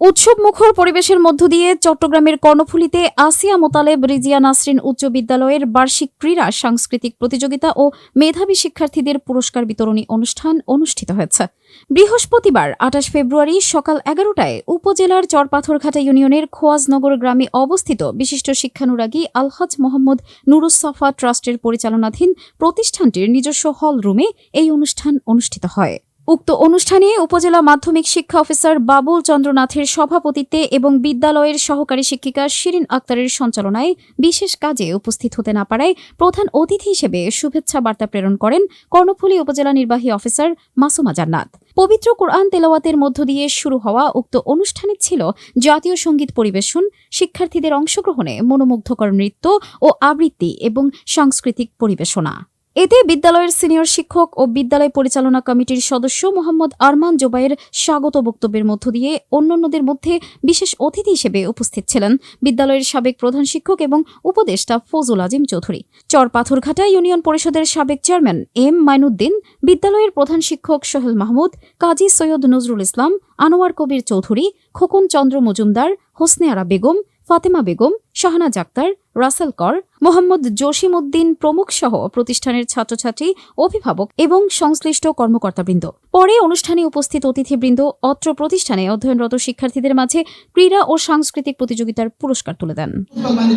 উৎসব মুখর পরিবেশের মধ্য দিয়ে চট্টগ্রামের কর্ণফুলীতে আসিয়া মোতালেব রিজিয়া নাসরিন উচ্চ বিদ্যালয়ের বার্ষিক ক্রীড়া, সাংস্কৃতিক প্রতিযোগিতা ও মেধাবী শিক্ষার্থীদের পুরস্কার বিতরণী অনুষ্ঠান অনুষ্ঠিত হয়েছে। বৃহস্পতিবার, আঠাশ ফেব্রুয়ারি সকাল এগারোটায় উপজেলার চরপাথরঘাটা ইউনিয়নের খোয়াজনগর গ্রামে অবস্থিত বিশিষ্ট শিক্ষানুরাগী আলহাজ মোহাম্মদ নুরুসফা ট্রাস্টের পরিচালনাধীন প্রতিষ্ঠানটির নিজস্ব হল রুমে এই অনুষ্ঠান অনুষ্ঠিত হয়। উক্ত অনুষ্ঠানে উপজেলা মাধ্যমিক শিক্ষা অফিসার বাবুল চন্দ্রনাথের সভাপতিত্বে এবং বিদ্যালয়ের সহকারী শিক্ষিকা শিরিন আক্তারের সঞ্চালনায় বিশেষ কাজে উপস্থিত হতে না পারায় প্রধান অতিথি হিসেবে শুভেচ্ছা বার্তা প্রেরণ করেন কর্ণফুলী উপজেলা নির্বাহী অফিসার মাসুমা জান্নাত। পবিত্র কোরআন তেলাওয়াতের মধ্য দিয়ে শুরু হওয়া উক্ত অনুষ্ঠানে ছিল জাতীয় সংগীত পরিবেশন, শিক্ষার্থীদের অংশগ্রহণে মনোমুগ্ধকর নৃত্য ও আবৃত্তি এবং সাংস্কৃতিক পরিবেশনা। এতে বিদ্যালয়ের সিনিয়র শিক্ষক ও বিদ্যালয় পরিচালনা কমিটির সদস্য মোহাম্মদ আরমান জোবাইয়ের স্বাগত বক্তব্যের মধ্য দিয়ে অন্যান্যদের মধ্যে বিশেষ অতিথি হিসেবে উপস্থিত ছিলেন বিদ্যালয়ের সাবেক প্রধান শিক্ষক এবং উপদেষ্টা ফজল আজিম চৌধুরী। চরপাথরঘাটা ইউনিয়ন পরিষদের সাবেক চেয়ারম্যান এম মাইনুদ্দিন, বিদ্যালয়ের প্রধান শিক্ষক সোহেল মাহমুদ, কাজী সৈয়দ নজরুল ইসলাম, আনোয়ার কবির চৌধুরী, খোকন চন্দ্র মজুমদার, হোসনে আরা বেগম ফাতেমা বেগম, শাহানা জাক্তার, রাসেল কর, মোহাম্মদ জসিম উদ্দিন প্রমুখ সহ প্রতিষ্ঠানের ছাত্রছাত্রী, অভিভাবক এবং সংশ্লিষ্ট কর্মকর্তাবৃন্দ। পরে অনুষ্ঠানে উপস্থিত অতিথিবৃন্দ অত্র প্রতিষ্ঠানে অধ্যয়নরত শিক্ষার্থীদের মাঝে ক্রীড়া ও সাংস্কৃতিক প্রতিযোগিতার পুরস্কার তুলে দেন। মানে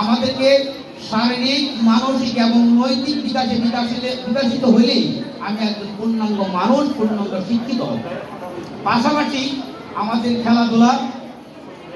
আমাদেরকে শারীরিক, মানসিক এবং নৈতিক বিকাশে বিকাশিত হইলেই আমি একজন পূর্ণাঙ্গ মানুষ, পূর্ণাঙ্গ শিক্ষিত পাশাপাশি আমাদের খেলাধুলা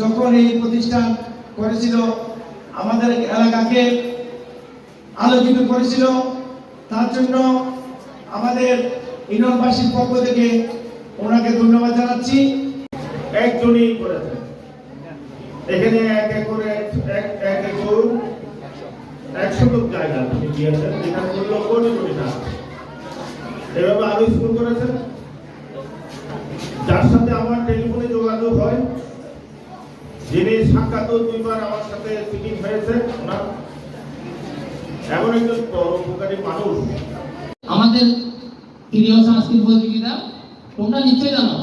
যখন এই প্রতিষ্ঠান করেছিল, আমাদের এলাকাকে আলোকিত করেছিল, তার জন্য আমাদের ইউনিয়নবাসীর পক্ষ থেকে ওনাকে ধন্যবাদ জানাচ্ছি। একজনই করেছেন এখানে এক একরে এক এক একর একশো লোক জায়গা তিনি দিয়েছেন, যেখানে মূল্য কোটি কোটি টাকা এভাবে আরও স্কুল করেছেন? যার সাথে আমার টেলিফোনে যোগাযোগ হয় যিনি সাক্ষাৎ দুইবার আমার সাথে সিটিং হয়েছে, ওনার এমন একজন উপকারী মানুষ। আমাদের প্রিয় সাংস্কৃতিক প্রতিযোগিতা, তোমরা নিশ্চয়ই জানো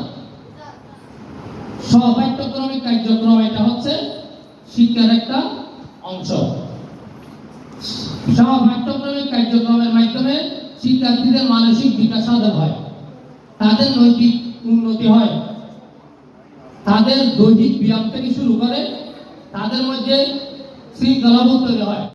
সহপাঠ্যক্রমিক কার্যক্রম এটা হচ্ছে শিক্ষার একটা অংশ। সহপাঠ্যক্রমিক কার্যক্রমের মাধ্যমে শিক্ষার্থীদের মানসিক বিকাশ সাধন হয়, তাদের নৈতিক উন্নতি হয়। তাদের দৈহিক ব্যায়াম থেকে শুরু করে তাদের মধ্যে শৃঙ্খলাবোধ তৈরি হয়।